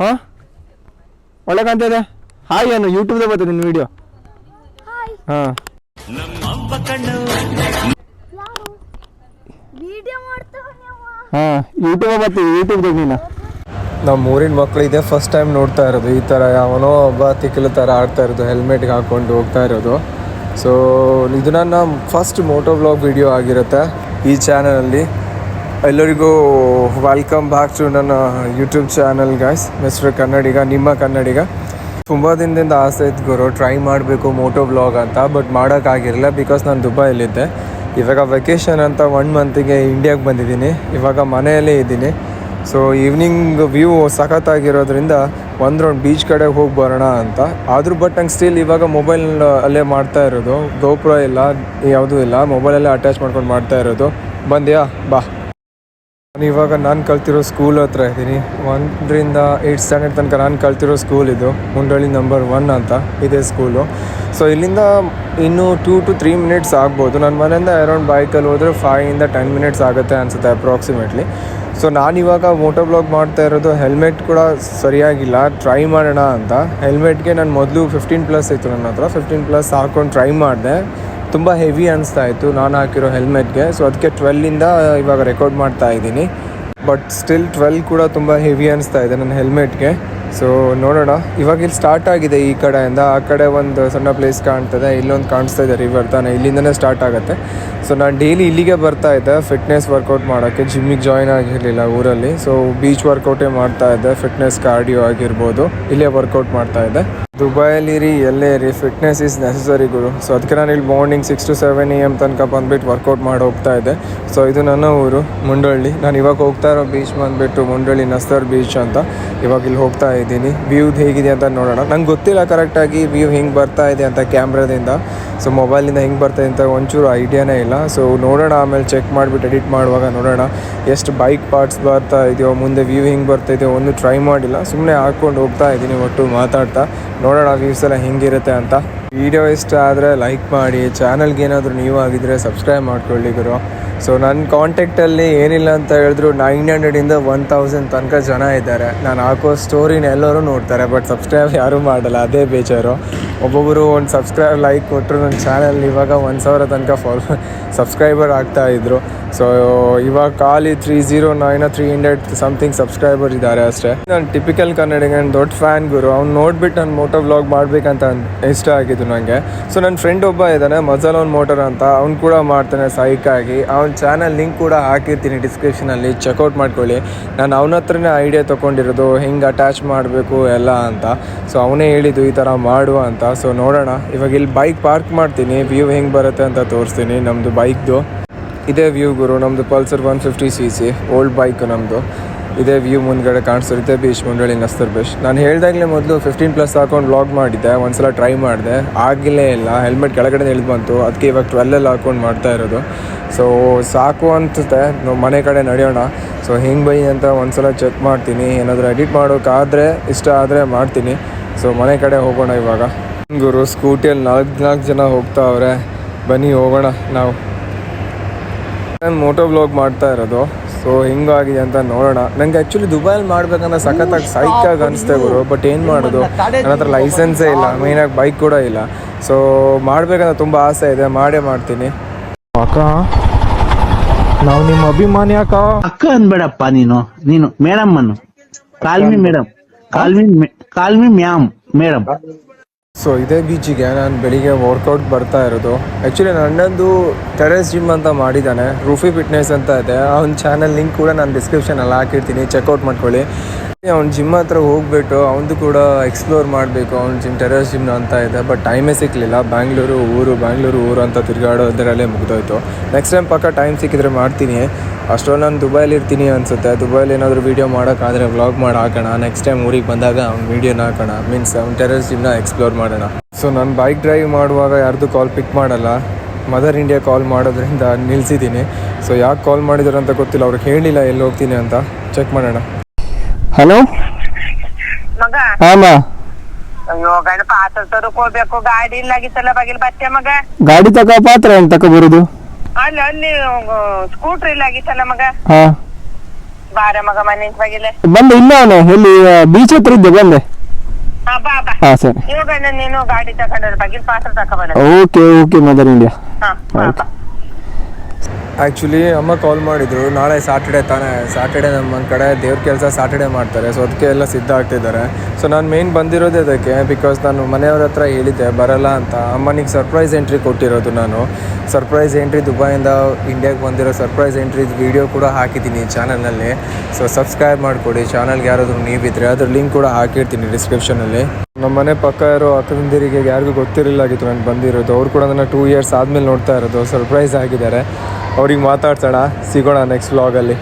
ಹಾಂ? ಒಳ್ಳೆ ಇದೆ? ಹಾಯ್ ಏನು ಯೂಟ್ಯೂಬ್ ಬರ್ತದೆ ನಿನ್ನ ವಿಡಿಯೋ ಹಾಂ. ಯಾರು? ವಿಡಿಯೋ ಮಾಡ್ತಾವ ನೀವು ಹಾಂ ಯೂಟ್ಯೂಬ್ ಬರ್ತೀವಿ ಯೂಟ್ಯೂಬ್ದಾಗ ನೀನು. ನಮ್ಮ ಊರಿನ ಮಕ್ಕಳು ಇದೆ ಫಸ್ಟ್ ಟೈಮ್ ನೋಡ್ತಾ ಇರೋದು. ಈ ಥರ ಯಾವನೋ ಒಬ್ಬ ತಿಕ್ಕಿಲು ಥರ ಆಡ್ತಾ ಇರೋದು ಹೆಲ್ಮೆಟ್ಗೆ ಹಾಕೊಂಡು ಹೋಗ್ತಾ ಇರೋದು. ಸೊ ಇದು ನನ್ನ ಫಸ್ಟ್ ಮೋಟೋ ಬ್ಲಾಗ್ ವಿಡಿಯೋ ಆಗಿರುತ್ತೆ ಈ ಚಾನಲಲ್ಲಿ ಎಲ್ಲರಿಗೂ ವೆಲ್ಕಮ್ ಬ್ಯಾಕ್ ಟು ನನ್ನ YouTube channel guys mister Kannadiga ನಿಮ್ಮ ಕನ್ನಡಿಗ ತುಂಬ ದಿನದಿಂದ ಆಸೆ ಇತ್ತು ಗುರು ಟ್ರೈ ಮಾಡಬೇಕು ಮೋಟೋ ಬ್ಲಾಗ್ ಅಂತ ಬಟ್ ಮಾಡೋಕ್ಕಾಗಿರಲಿಲ್ಲ ಬಿಕಾಸ್ ನಾನು ದುಬೈಯಲ್ಲಿದ್ದೆ. ಇವಾಗ ವೆಕೇಷನ್ ಅಂತ ಒನ್ ಮಂತಿಗೆ ಇಂಡಿಯಾಗೆ ಬಂದಿದ್ದೀನಿ. ಇವಾಗ ಮನೆಯಲ್ಲೇ ಇದ್ದೀನಿ. ಸೊ ಈವ್ನಿಂಗ್ ವ್ಯೂ ಸಖತ್ತಾಗಿರೋದ್ರಿಂದ ಒಂದು ರೌಂಡ್ ಬೀಚ್ ಕಡೆ ಹೋಗಿ ಬರೋಣ ಅಂತ. ಆದರೂ ಬಟ್ ನಂಗೆ ಸ್ಟಿಲ್ ಇವಾಗ ಮೊಬೈಲ್ ಅಲ್ಲೇ ಮಾಡ್ತಾ ಇರೋದು. ಗೋಪುರ ಇಲ್ಲ, ಯಾವುದೂ ಇಲ್ಲ. ಮೊಬೈಲಲ್ಲೇ ಅಟ್ಯಾಚ್ ಮಾಡ್ಕೊಂಡು ಮಾಡ್ತಾ ಇರೋದು. ಬಂದ್ಯಾ? ಬಾ. ನಾನು ಇವಾಗ ನಾನು ಕಲ್ತಿರೋ ಸ್ಕೂಲ್ ಹತ್ರ ಇದ್ದೀನಿ. ಒಂದರಿಂದ ಏಯ್ಟ್ ಸ್ಟ್ಯಾಂಡರ್ಡ್ ತನಕ ನಾನು ಕಲ್ತಿರೋ ಸ್ಕೂಲ್ ಇದು. ಮುಂಡಳ್ಳಿ ನಂಬರ್ ಒನ್ ಅಂತ. ಇದೆ ಸ್ಕೂಲು ಸೊ ಇಲ್ಲಿಂದ ಇನ್ನೂ ಟೂ ಟು ತ್ರೀ ಮಿನಿಟ್ಸ್ ಆಗ್ಬೋದು. ನನ್ನ ಮನೆಯಿಂದ ಅರೌಂಡ್ ಬೈಕಲ್ಲಿ ಹೋದರೆ ಫೈವಿಂದ ಟೆನ್ ಮಿನಿಟ್ಸ್ ಆಗುತ್ತೆ ಅನಿಸುತ್ತೆ ಅಪ್ರಾಕ್ಸಿಮೇಟ್ಲಿ ಸೊ ನಾನಿವಾಗ ಮೋಟೋ ಬ್ಲಾಗ್ ಮಾಡ್ತಾ ಇರೋದು ಹೆಲ್ಮೆಟ್ ಕೂಡ ಸರಿಯಾಗಿಲ್ಲ. ಟ್ರೈ ಮಾಡೋಣ ಅಂತ. ಹೆಲ್ಮೆಟ್ಗೆ ನಾನು ಮೊದಲು ಫಿಫ್ಟೀನ್ ಪ್ಲಸ್ ಇತ್ತು ನನ್ನ ಹತ್ರ. ಫಿಫ್ಟೀನ್ ಪ್ಲಸ್ ಹಾಕ್ಕೊಂಡು ಟ್ರೈ ಮಾಡಿದೆ. ತುಂಬ ಹೆವಿ ಅನಿಸ್ತಾ ಇತ್ತು. ನಾನು ಹಾಕಿರೋ ಹೆಲ್ಮೆಟ್ಗೆ. ಸೊ ಅದಕ್ಕೆ ಟ್ವೆಲ್ಲಿಂದ ಇವಾಗ ರೆಕಾರ್ಡ್ ಮಾಡ್ತಾ ಇದ್ದೀನಿ. ಬಟ್ ಸ್ಟಿಲ್ ಟ್ವೆಲ್ ಕೂಡ ತುಂಬ ಹೆವಿ ಅನಿಸ್ತಾ ಇದೆ ನನ್ನ ಹೆಲ್ಮೆಟ್ಗೆ. ಸೊ ನೋಡೋಣ. ಇವಾಗ ಇಲ್ಲಿ ಸ್ಟಾರ್ಟ್ ಆಗಿದೆ ಈ ಕಡೆಯಿಂದ. ಆ ಕಡೆ ಒಂದು ಸಣ್ಣ ಪ್ಲೇಸ್ ಕಾಣ್ತದೆ. ಇಲ್ಲೊಂದು ಕಾಣಿಸ್ತಾ ಇದೆ ರಿವರ್ ತಾನೆ. ಇಲ್ಲಿಂದನೇ ಸ್ಟಾರ್ಟ್ ಆಗುತ್ತೆ. ಸೊ ನಾನು ಡೈಲಿ ಇಲ್ಲಿಗೆ ಬರ್ತಾ ಇದ್ದೆ. ಫಿಟ್ನೆಸ್ ವರ್ಕೌಟ್ ಮಾಡೋಕ್ಕೆ. ಜಿಮ್ಮಿಗೆ ಜಾಯ್ನ್ ಆಗಿರಲಿಲ್ಲ ಊರಲ್ಲಿ. ಸೊ ಬೀಚ್ ವರ್ಕೌಟೇ ಮಾಡ್ತಾ ಇದ್ದೆ. ಫಿಟ್ನೆಸ್ ಕಾರ್ಡಿಯೋ ಆಗಿರ್ಬೋದು. ಇಲ್ಲೇ ವರ್ಕೌಟ್ ಮಾಡ್ತಾ ಇದ್ದೆ. ದುಬೈಯಲ್ಲಿ ರೀ ಎಲ್ಲೇ ರೀ ಫಿಟ್ನೆಸ್ ಈಸ್ ನೆಸಸರಿ ಗುರು. ಸೊ ಅದಕ್ಕೆ ನಾನು ಇಲ್ಲಿ morning six to seven A M ತನಕ ಬಂದುಬಿಟ್ಟು ವರ್ಕೌಟ್ ಮಾಡಿ ಹೋಗ್ತಾ ಇದ್ದೆ. ಸೊ ಇದು ನನ್ನ ಊರು ಮುಂಡಳ್ಳಿ ನಾನು ಇವಾಗ ಹೋಗ್ತಾ ಇರೋ ಬೀಚ್ ಬಂದುಬಿಟ್ಟು ಮುಂಡಳ್ಳಿ ನಸ್ತರ್ ಬೀಚ್ ಅಂತ ಇವಾಗ ಇಲ್ಲಿ ಹೋಗ್ತಾ ಇದ್ದೀನಿ. ವ್ಯೂ ಹೇಗಿದೆ ಅಂತ ನೋಡೋಣ. ನಂಗೆ ಗೊತ್ತಿಲ್ಲ ಕರೆಕ್ಟಾಗಿ ವ್ಯೂ ಹಿಂಗೆ ಬರ್ತಾ ಇದೆ ಅಂತ ಕ್ಯಾಮ್ರಾದಿಂದ ಸೊ ಮೊಬೈಲಿಂದ ಹೆಂಗೆ ಬರ್ತಾ ಇದೆ ಅಂತ ಒಂಚೂರು ಐಡಿಯಾನೇ ಇಲ್ಲ. ಸೊ ನೋಡೋಣ, ಆಮೇಲೆ ಚೆಕ್ ಮಾಡಿಬಿಟ್ಟು ಎಡಿಟ್ ಮಾಡುವಾಗ ನೋಡೋಣ. ಎಷ್ಟು ಬೈಕ್ ಪಾರ್ಟ್ಸ್ ಬರ್ತಾ ಇದೆಯೋ, ಮುಂದೆ ವ್ಯೂ ಹಿಂಗೆ ಬರ್ತಾ ಇದೆಯೋ ಒಂದು ಟ್ರೈ ಮಾಡಿಲ್ಲ. ಸುಮ್ಮನೆ ಹಾಕ್ಕೊಂಡು ಹೋಗ್ತಾ ಇದ್ದೀನಿ ಒಟ್ಟು ಮಾತಾಡ್ತಾ. ನೋಡೋಣ ವ್ಯೂಸ್ ಎಲ್ಲ ಹೆಂಗಿರುತ್ತೆ ಅಂತ. ವಿಡಿಯೋ ಇಷ್ಟ ಆದರೆ ಲೈಕ್ ಮಾಡಿ ಚಾನಲ್ಗೆ ಏನಾದರೂ ನೀವು ಆಗಿದ್ರೆ ಸಬ್ಸ್ಕ್ರೈಬ್ ಮಾಡ್ಕೊಳ್ಳಿ ಗುರು. ಸೊ ನನ್ನ ಕಾಂಟ್ಯಾಕ್ಟಲ್ಲಿ ಏನಿಲ್ಲ ಅಂತ ಹೇಳಿದ್ರು ನೈನ್ ಹಂಡ್ರೆಡಿಂದ ಒನ್ ತೌಸಂಡ್ ತನಕ ಜನ ಇದ್ದಾರೆ. ನಾನು ಹಾಕೋ ಸ್ಟೋರಿನ ಎಲ್ಲರೂ ನೋಡ್ತಾರೆ ಬಟ್ ಸಬ್ಸ್ಕ್ರೈಬ್ ಯಾರೂ ಮಾಡಲ್ಲ, ಅದೇ ಬೇಜಾರು. ಒಬ್ಬೊಬ್ಬರು ಒಂದು ಸಬ್ಸ್ಕ್ರೈಬ್ ಲೈಕ್ ಕೊಟ್ಟರು ನನ್ನ ಚಾನಲ್ ಇವಾಗ ಒಂದು ಸಾವಿರ ತನಕ ಫಾಲೋ ಸಬ್ಸ್ಕ್ರೈಬರ್ ಆಗ್ತಾ ಇದ್ರು. ಸೊ ಇವಾಗ ಖಾಲಿ three zero nine three hundred something subscriber ಇದ್ದಾರೆ ಅಷ್ಟೇ. ನಾನು ಟಿಪಿಕಲ್ ಕನ್ನಡಿಗನ್ ದೊಡ್ಡ ಫ್ಯಾನ್ ಗುರು. ಅವ್ನು ನೋಡ್ಬಿಟ್ಟು ನಾನು ಮೋಟೋ ವ್ಲಾಗ್ ಮಾಡಬೇಕಂತ ಇಷ್ಟ ಇಷ್ಟ ಆಗಿದ್ದು ನನಗೆ ಸೊ ನನ್ನ ಫ್ರೆಂಡ್ ಒಬ್ಬ ಇದ್ದಾನೆ ಮಜಲೋನ್ ಮೋಟರ್ ಅಂತ. ಅವ್ನು ಕೂಡ ಮಾಡ್ತಾನೆ ಸೈಕಾಗಿ. ಅವ್ನ ಚಾನಲ್ ಲಿಂಕ್ ಕೂಡ ಹಾಕಿರ್ತೀನಿ ಡಿಸ್ಕ್ರಿಪ್ಷನಲ್ಲಿ ಚೆಕ್ಔಟ್ ಮಾಡ್ಕೊಳ್ಳಿ. ನಾನು ಅವನ ಹತ್ರನೇ ಐಡಿಯಾ ತೊಗೊಂಡಿರೋದು, ಹೆಂಗೆ ಅಟ್ಯಾಚ್ ಮಾಡಬೇಕು ಎಲ್ಲ ಅಂತ. ಸೊ ಅವನೇ ಹೇಳಿದ್ದು ಈ ಥರ ಮಾಡು ಅಂತ. ಸೊ ನೋಡೋಣ. ಇವಾಗ ಇಲ್ಲಿ ಬೈಕ್ ಪಾರ್ಕ್ ಮಾಡ್ತೀನಿ. ವ್ಯೂ ಹೆಂಗೆ ಬರುತ್ತೆ ಅಂತ ತೋರಿಸ್ತೀನಿ ನಮ್ಮದು ಬೈಕ್ದು ಇದೇ ವ್ಯೂ ಗುರು. ನಮ್ಮದು Pulsar one fifty C C old bike ನಮ್ಮದು ಇದೇ ವ್ಯೂ ಮುಂದ್ಗಡೆ ಕಾಣಿಸ್ತಿರುತ್ತೆ ಬೀಚ್ ಮುಂಡಳಿ ನಸ್ತರ್ ಬೀಚ್ ನಾನು ಹೇಳ್ದಾಗಲೇ ಮೊದಲು ಫಿಫ್ಟೀನ್ ಪ್ಲಸ್ ಹಾಕೊಂಡು ವ್ಲಾಗ್ ಮಾಡಿದ್ದೆ, ಒಂದ್ಸಲ ಟ್ರೈ ಮಾಡಿದೆ. ಆಗಿಲ್ಲೇ ಇಲ್ಲ ಹೆಲ್ಮೆಟ್ ಕೆಳಗಡೆ ಇಳಿದು ಬಂತು. ಅದಕ್ಕೆ ಇವಾಗ ಟ್ವೆಲ್ಲಲ್ಲಿ ಹಾಕೊಂಡು ಮಾಡ್ತಾ ಇರೋದು. ಸೊ ಸಾಕು ಅನ್ಸುತ್ತೆ. ನಾವು ಮನೆ ಕಡೆ ನಡೆಯೋಣ. ಸೊ ಹೆಂಗೆ ಬೈ ಅಂತ ಒಂದ್ಸಲ ಚೆಕ್ ಮಾಡ್ತೀನಿ. ಏನಾದರೂ ಎಡಿಟ್ ಮಾಡೋಕ್ಕಾದರೆ ಇಷ್ಟ ಆದರೆ ಮಾಡ್ತೀನಿ. ಸೊ ಮನೆ ಕಡೆ ಹೋಗೋಣ ಇವಾಗ. ಗುರು ಸ್ಕೂಟಿಯಲ್ಲಿ ನಾಲ್ಕು ನಾಲ್ಕು ಜನ ಹೋಗ್ತಾವ್ರೆ ಬನ್ನಿ ಹೋಗೋಣ ನಾವು. ನಾನು ಮೋಟೋ ಬ್ಲಾಗ್ ಮಾಡ್ತಾ ಇರೋದು. ಸೊ ಹೆಂಗಾಗಿದೆ ಅಂತ ನೋಡೋಣ. ನಂಗೆ ಆ್ಯಕ್ಚುಲಿ ದುಬೈಲಿ ಮಾಡ್ಬೇಕಂದ್ರೆ ಸಖತ್ತಾಗಿ ಸೈಕಾಗಿ ಅನಿಸ್ತೆ ಗುರು ಬಟ್ ಏನು ಮಾಡೋದು? ನನ್ನ ಹತ್ರ ಲೈಸೆನ್ಸೇ ಇಲ್ಲ ಮೇಯ್ನಾಗಿ ಬೈಕ್ ಕೂಡ ಇಲ್ಲ. ಸೊ ಮಾಡ್ಬೇಕಂತ ತುಂಬ ಆಸೆ ಇದೆ ಮಾಡೇ ಮಾಡ್ತೀನಿ. ಅಕ್ಕ ನಾವು ನಿಮ್ಮ ಅಭಿಮಾನಿ ಅಕ್ಕ. ಅಕ್ಕ ಅನ್ಬೇಡಪ್ಪ ನೀನು ನೀನು ಮೇಡಮ್ ಅನ್ನು call me madam call me call me ma'am madam. So ಇದೇ ಬೀಚಿಗೆ ನಾನು ಬೆಳಿಗ್ಗೆ ವರ್ಕೌಟ್ ಬರ್ತಾ ಇರೋದು. ಆ್ಯಕ್ಚುಲಿ ನನ್ನದು ಟೆರೆಸ್ ಜಿಮ್ ಅಂತ ಮಾಡಿದ್ದಾನೆ. ರೂಫಿ ಫಿಟ್ನೆಸ್ ಅಂತ ಇದೆ. ಅವ್ನ ಚಾನಲ್ ಲಿಂಕ್ ಕೂಡ ನಾನು ಡಿಸ್ಕ್ರಿಪ್ಷನಲ್ಲಿ ಹಾಕಿರ್ತೀನಿ. ಚೆಕ್ಔಟ್ ಮಾಡ್ಕೊಳ್ಳಿ. ಅವ್ನ ಜಿಮ್ ಹತ್ರ ಹೋಗ್ಬಿಟ್ಟು ಅವನದು ಕೂಡ ಎಕ್ಸ್ಪ್ಲೋರ್ ಮಾಡಬೇಕು. ಅವ್ನ ಜಿಮ್ ಟೆರಸ್ ಜಿಮ್ ಅಂತ ಇದೆ ಬಟ್ ಟೈಮೇ ಸಿಕ್ಕಲಿಲ್ಲ ಬ್ಯಾಂಗ್ಳೂರು ಊರು ಬ್ಯಾಂಗ್ಳೂರು ಊರು ಅಂತ ತಿರುಗಾಡೋದ್ರಲ್ಲೇ ಮುಗ್ದೋಯ್ತು. ನೆಕ್ಸ್ಟ್ ಟೈಮ್ ಪಕ್ಕ ಟೈಮ್ ಸಿಕ್ಕಿದ್ರೆ ಮಾಡ್ತೀನಿ. ಅಷ್ಟೊಂದು ನಾನು ದುಬೈಲಿ ಇರ್ತೀನಿ ಅನ್ಸುತ್ತೆ. ದುಬೈಲಿ ಏನಾದರೂ ವೀಡಿಯೋ ಮಾಡೋಕ್ಕಾದ್ರೆ ವ್ಲಾಗ್ ಮಾಡಿ ಹಾಕೋಣ. ನೆಕ್ಸ್ಟ್ ಟೈಮ್ ಊರಿಗೆ ಬಂದಾಗ ಅವ್ನ ವೀಡಿಯೋನ ಹಾಕೋಣ. ಮೀನ್ಸ್ ಅವ್ನ ಟೆರಸ್ ಜಿಮ್ನ ಎಕ್ಸ್ಪ್ಲೋರ್ ಮಾಡೋಣ. ಸೊ ನಾನು ಬೈಕ್ ಡ್ರೈವ್ ಮಾಡುವಾಗ ಯಾರ್ದು ಕಾಲ್ ಪಿಕ್ ಮಾಡಲ್ಲ. ಮದರ್ ಇಂಡಿಯಾ ಕಾಲ್ ಮಾಡೋದ್ರಿಂದ ನಿಲ್ಸಿದ್ದೀನಿ. ಸೊ ಯಾಕೆ ಕಾಲ್ ಮಾಡಿದಾರೆ ಅಂತ ಗೊತ್ತಿಲ್ಲ. ಅವ್ರಿಗೆ ಹೇಳಿಲ್ಲ ಎಲ್ಲಿ ಹೋಗ್ತೀನಿ ಅಂತ. ಚೆಕ್ ಮಾಡೋಣ. ಹಲೋ? ಮಗ? ಹಾಂ ಅಯ್ಯೋ ಗಣಪ ಆತರ್ತರಕ್ ತರಕೋಬೇಕು ಗಾಡಿ ಇಲ್ಲಾಗಿತ್ತಲ್ಲ ಬಗಿಲ್ ಬತ್ತೆ ಮಗ? ಗಾಡಿ ತಕ ಪಾತ್ರ ಹೆಂಗ್ ತಕ ಬರುದು? ಅಲ್ಲ ಅಲ್ಲಿ ಸ್ಕೂಟರ್ ಇಲ್ಲ ಆಗಿತ್ತಲ್ಲ ಮಗ? ಹಾ. ಬಾರ ಮಗ ಮನೆ ನಿಂತ್ ಬಂದು ಇಲ್ಲ ಅವನು ಎಲ್ಲಿ ಬೀಚ್ ಹತ್ರ ಇದ್ದೆ ಬಂದೆ. ಹಾ ಬಾ ಬಾ. ಹಾ ಸರಿ. ಇವಾಗ ನೀನು ಗಾಡಿ ತಕೊಂಡ್ರೆ ಬಗಿಲ್ ಪಾತ್ರ ತಕೊಂಬಲ್ಲ ಓಕೆ ಓಕೆ ಮದರ್ ಇಂಡಿಯಾ ಹಾ ಬಾ. ಆ್ಯಕ್ಚುಲಿ ಅಮ್ಮ ಕಾಲ್ ಮಾಡಿದ್ರು. ನಾಳೆ ಸಾಟರ್ಡೆ ತಾನೇ. ಸಾಟರ್ಡೆ ನಮ್ಮ ಕಡೆ ದೇವ್ರ ಕೆಲಸ ಸಾಟರ್ಡೆ ಮಾಡ್ತಾರೆ. ಸೊ ಅದಕ್ಕೆ ಎಲ್ಲ ಸಿದ್ಧ ಆಗ್ತಿದ್ದಾರೆ. ಸೊ ನಾನು ಮೇನ್ ಬಂದಿರೋದೇ ಅದಕ್ಕೆ ಬಿಕಾಸ್ ನಾನು ಮನೆಯವ್ರ ಹತ್ರ ಹೇಳಿದ್ದೆ, ಬರಲ್ಲ ಅಂತ. ಅಮ್ಮನಿಗೆ ಸರ್ಪ್ರೈಸ್ ಎಂಟ್ರಿ ಕೊಟ್ಟಿರೋದು ನಾನು. ಸರ್ಪ್ರೈಸ್ ಎಂಟ್ರಿ ದುಬೈಯಿಂದ ಇಂಡಿಯಾಗೆ ಬಂದಿರೋ ಸರ್ಪ್ರೈಸ್ ಎಂಟ್ರಿ ವಿಡಿಯೋ ಕೂಡ ಹಾಕಿದ್ದೀನಿ ಚಾನಲ್ನಲ್ಲಿ ಸೊ ಸಬ್ಸ್ಕ್ರೈಬ್ ಮಾಡಿಕೊಡಿ. ಚಾನಲ್ಗೆ ಯಾರಾದರೂ ನೀವಿದ್ರೆ ಅದ್ರ ಲಿಂಕ್ ಕೂಡ ಹಾಕಿರ್ತೀನಿ ಡಿಸ್ಕ್ರಿಪ್ಷನಲ್ಲಿ ನಮ್ಮ ಮನೆ ಪಕ್ಕ ಇರೋ ಅಕ್ಕಂದಿರಿಗೆ ಯಾರಿಗೂ ಗೊತ್ತಿರಲಿಲ್ಲ ಆಗಿತ್ತು ನಾನು ಬಂದಿರೋದು. ಅವ್ರು ಕೂಡ ನನ್ನ ಟೂ ಇಯರ್ಸ್ ಆದಮೇಲೆ ನೋಡ್ತಾ ಇರೋದು. ಸರ್ಪ್ರೈಸ್ ಆಗಿದ್ದಾರೆ. ಅವ್ರಿಗೆ ಮಾತಾಡ್ಸೋಣ ಸಿಗೋಣ ನೆಕ್ಸ್ಟ್ ವ್ಲಾಗಲ್ಲಿ